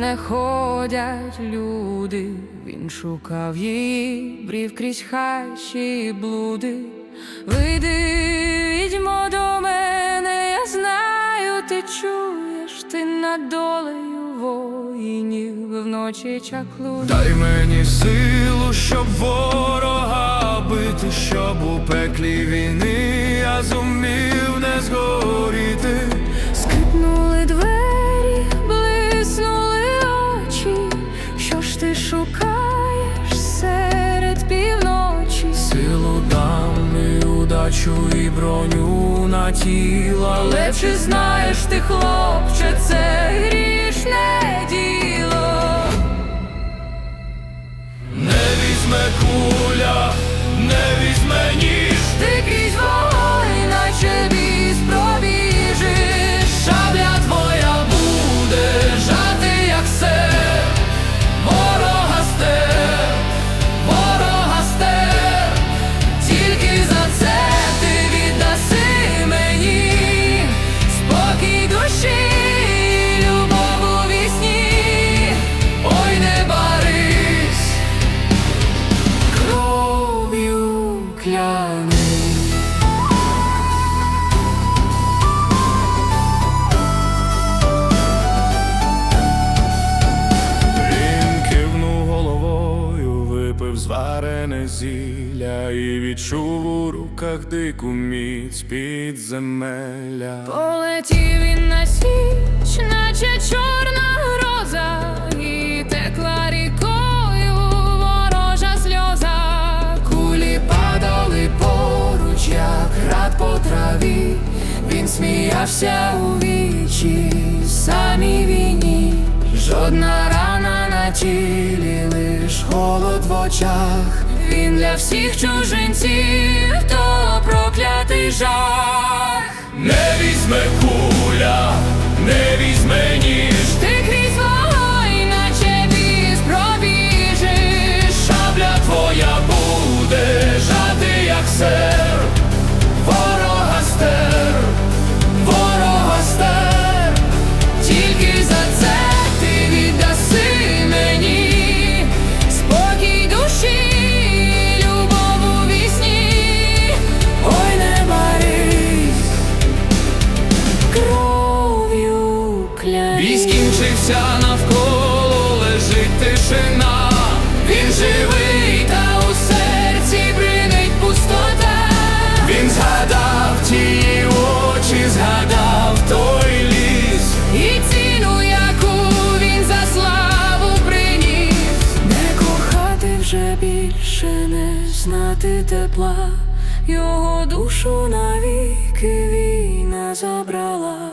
мене ходять люди, він шукав її, брів крізь хащі блуди. Вийди, відьмо до мене, я знаю, ти чуєш, ти над долею воїнів вночі чаклуєш. Дай мені силу, щоб ворога бити, щоб у пеклі війни я зумів не згоріти. І і броню на тіло, Але чи знаєш ти, хлопче, це грішне діло? не візьме куля, не візьме кров'ю. Він кивнув головою, випив зварене зілля і відчув у руках дику міць підземелля. Полетів він на січ, Він сміявся у вічі, самій війні. Жодна рана на тілі, лиш холод в очах. Він для всіх чужинців, то проклятий жах. Не візьме куля, тишина. Він живий, та у серці бринить пустота. Він згадав ті очі, згадав той ліс. І ціну, яку він за славу приніс, не кохати вже більше, не знати тепла, його душу навіки війна забрала.